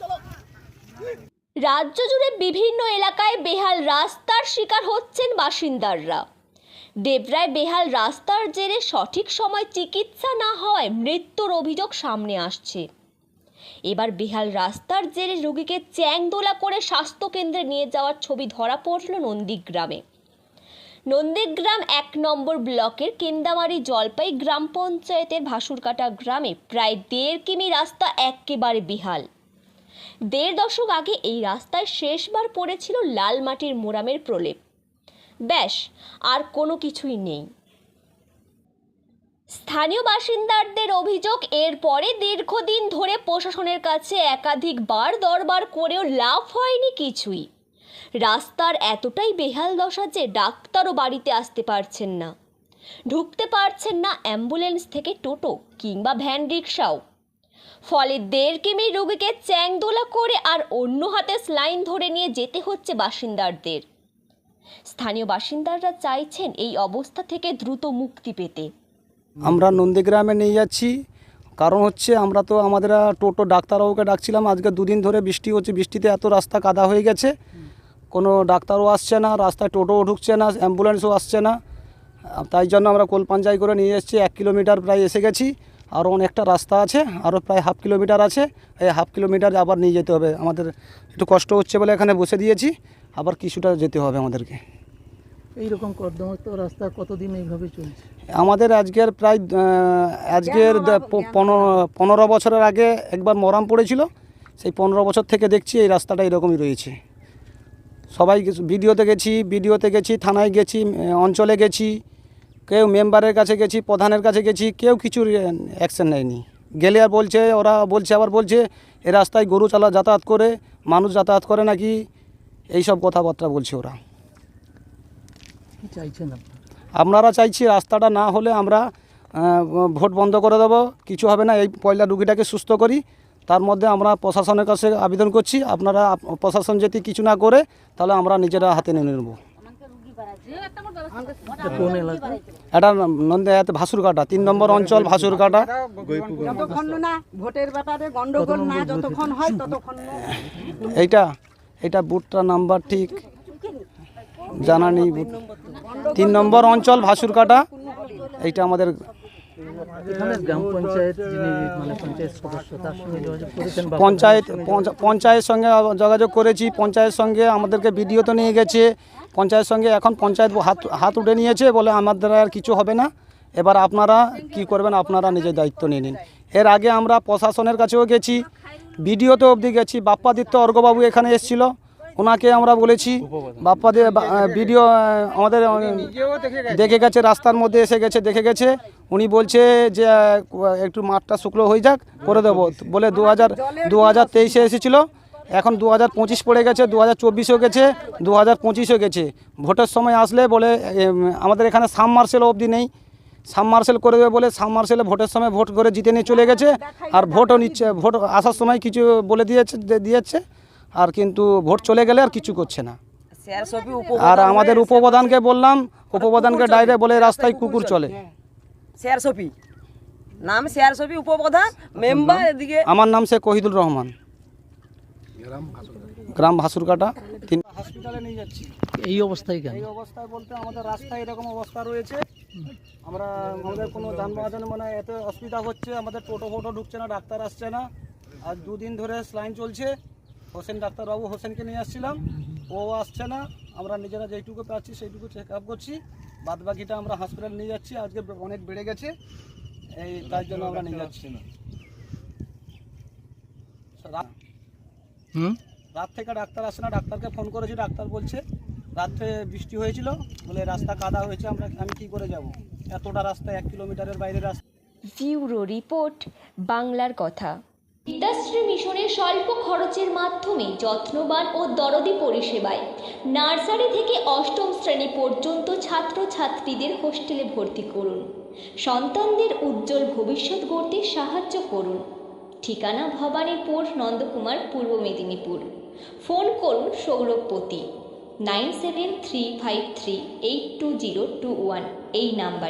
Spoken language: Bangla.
চলো রাজ্য জুড়ে বিভিন্ন এলাকায় বেহাল রাস্তার শিকার হচ্ছেন বাসিন্দারা দেবরায় বেহাল রাস্তার জেরে সঠিক সময় চিকিৎসা না হওয়ায় মৃত্যুর অভিযোগ সামনে আসছে। এবার বেহাল রাস্তার জেরে রোগীকে চ্যাংদোলা করে স্বাস্থ্যকেন্দ্রে নিয়ে যাওয়ার ছবি ধরা পড়ল নন্দীগ্রামে। নন্দীগ্রাম এক নম্বর ব্লকের কেন্দামারি জলপাই গ্রাম পঞ্চায়েতের ভাসুরকাটা গ্রামে প্রায় দেড় কিমি রাস্তা একেবারে বিহাল। দেড় দশক আগে এই রাস্তায় শেষবার পড়েছিল লাল মাটির মোরামের প্রলেপ। ব্যাস, আর কোনো কিছুই নেই। স্থানীয় বাসিন্দাদের অভিযোগ, এরপরে দীর্ঘদিন ধরে প্রশাসনের কাছে একাধিকবার দরবার করেও লাভ হয়নি কিছুই। রাস্তার এতটাই বেহাল দশা যে ডাক্তারও বাড়িতে আসতে পারছেন না। ঢুকতে পারছেন না অ্যাম্বুলেন্স থেকে টোটো কিংবা ভ্যান রিক্সাও ফলে দেড় কিমি রোগীকে চ্যাংদোলা করে আর অন্য হাতে স্লাইন ধরে নিয়ে যেতে হচ্ছে বাসিন্দাদের স্থানীয় বাসিন্দারা চাইছেন এই অবস্থা থেকে দ্রুত মুক্তি পেতে। আমরা নন্দীগ্রামে নিয়ে যাচ্ছি। কারণ হচ্ছে আমরা তো আমাদের টোটো ডাক্তারবাবুকে ডাকছিলাম। আজকে দুদিন ধরে বৃষ্টি হচ্ছে। বৃষ্টিতে এত রাস্তা কাদা হয়ে গেছে। কোনো ডাক্তারও আসছে না রাস্তায় টোটোও ঢুকছে না অ্যাম্বুলেন্সও আসছে না। তাই জন্য আমরা কোলপাঞ্জাই করে নিয়ে এসেছি এক কিলোমিটার প্রায় এসে গেছি। আরও অনেকটা রাস্তা আছে আরও প্রায় হাফ কিলোমিটার আছে। এই হাফ কিলোমিটার আবার নিয়ে যেতে হবে। আমাদের একটু কষ্ট হচ্ছে বলে এখানে বসে দিয়েছি আবার কিছুটা যেতে হবে আমাদেরকে। এইরকম কর্দমাক্ত রাস্তা কতদিন এইভাবে চলছে? আমাদের আজকের প্রায় আজকের পনেরো পনেরো বছরের আগে একবার মরাম পড়েছিল। সেই পনেরো বছর থেকে দেখছি এই রাস্তাটা এরকমই রয়েছে। সবাই ভিডিওতে গেছি ভিডিওতে গেছি থানায় গেছি অঞ্চলে গেছি কেউ মেম্বারের কাছে গেছি প্রধানের কাছে গেছি কেউ কিছু অ্যাকশন নেয়নি। গেলে আর বলছে ওরা বলছে আবার বলছে এ রাস্তায় গরু চালা যাতায়াত করে মানুষ যাতায়াত করে নাকি? এই সব কথাবার্তা বলছে ওরা। চাইছেন আপনারা? চাইছি রাস্তাটা না হলে আমরা ভোট বন্ধ করে দেবো কিছু হবে না এই পয়লা রুগীটাকে সুস্থ করি তার মধ্যে আমরা প্রশাসনের কাছে আবেদন করছি, আপনারা প্রশাসন যদি কিছু না করে, তাহলে আমরা নিজেরা হাতে নিয়ে নেব। এটা নন্দায়াত ভাসুরকাটা তিন নম্বর অঞ্চল ততক্ষণ না এইটা এটা বুটটা নাম্বার ঠিক, জানা নেই তিন নম্বর অঞ্চল ভাসুরকাটা এইটা আমাদের এখানে গ্রাম পঞ্চায়েত যিনি মানে পঞ্চায়েত সদস্য তার সঙ্গে যোগাযোগ করেছেন বা পঞ্চায়েত পঞ্চায়েত সঙ্গে যোগাযোগ করেছি পঞ্চায়েত সঙ্গে আমাদেরকে ভিডিও তো নিয়ে গেছে পঞ্চায়েত সঙ্গে এখন পঞ্চায়েত হাত হাত উঠে নিয়েছে বলে আমাদের আর কিছু হবে না। এবার আপনারা কি করবেন আপনারা নিজের দায়িত্ব নিয়ে নিন। এর আগে আমরা প্রশাসনের কাছেও গেছি বিডিও তো অবধি গেছি বাপ্পাদিত্য অর্ঘবাবু এখানে এসেছিল। ওনাকে আমরা বলেছি বাপ্পাদি ভিডিও আমাদের দেখে গেছে, রাস্তার মধ্যে এসে গেছে, দেখে গেছে। উনি বলছে যে একটু মাঠটা শুকনো হয়ে যাক, করে দেবো। বলে দু হাজার দু হাজার তেইশে এসেছিল। এখন দু হাজার পঁচিশ পড়ে গেছে, দু হাজার চব্বিশেও গেছে, দু হাজার পঁচিশেও গেছে। ভোটের সময় আসলে বলে আমাদের এখানে সাম মার্শেল অবধি নেই। সাম মার্শেল করে দেবে বলে সাম মার্শেলে ভোটের সময় ভোট করে জিতে নিয়ে চলে গেছে। আর ভোটও নিচ্ছে, ভোট আসার সময় কিছু বলে দিয়েছে দিয়েছে। আর কিন্তু ভোট চলে গেলে আর কিছু করছে না। স্যার সবই আর আমাদের উপপ্রধানকে বললাম উপপ্রধানকে ডাইরে বলে রাস্তায় কুকুর চলে। স্যার সফি। নাম স্যার সফি উপপ্রধান মেম্বার এদিকে। আমার নাম শেখ কহিদুল রহমান। গ্রাম ভাসুরকাটা। তিন হসপিটালে নিয়ে যাচ্ছি। এই অবস্থায় কেন? এই অবস্থায় বলতে আমাদের রাস্তায় এরকম অবস্থা রয়েছে। আমরা আমাদের কোনো যানবাহন মানে এত অসুবিধা হচ্ছে আমাদের টোটো ফোটো ঢুকছে না ডাক্তার আসছে না। আর দুদিন ধরে স্লাইন চলছে। হোসেন ডাক্তারবাবু হোসেনকে নিয়ে আসছিলাম। ও আসছে না। আমরা নিজেরা যেইটুকু পাচ্ছি সেইটুকু চেক আপ করছি। বাদ বাকিটা আমরা হসপিটাল নিয়ে যাচ্ছি। আজকে অনেক বেড়ে গেছে। এই তার জন্য আমরা নিয়ে যাচ্ছি। না রাত- রাত থেকে ডাক্তার আসে না। ডাক্তারকে ফোন করেছি। ডাক্তার বলছে রাত্রে বৃষ্টি হয়েছিল। বলে রাস্তা কাদা হয়েছে। আমরা আমি কি করে যাব? এতটা রাস্তা এক কিলোমিটারের বাইরে রাস্তা। ব্যুরো রিপোর্ট বাংলার কথা। পিতাশ্রী মিশনের স্বল্প খরচের মাধ্যমে যত্নবান ও দরদি পরিষেবায় নার্সারি থেকে অষ্টম শ্রেণি পর্যন্ত ছাত্রছাত্রীদের হোস্টেলে ভর্তি করুন। সন্তানদের উজ্জ্বল ভবিষ্যৎ গড়তে সাহায্য করুন। ঠিকানা ভবানীপুর, নন্দকুমার, পূর্ব মেদিনীপুর। ফোন করুন Souravpati, nine seven three five three eight two zero two one এই নাম্বারে।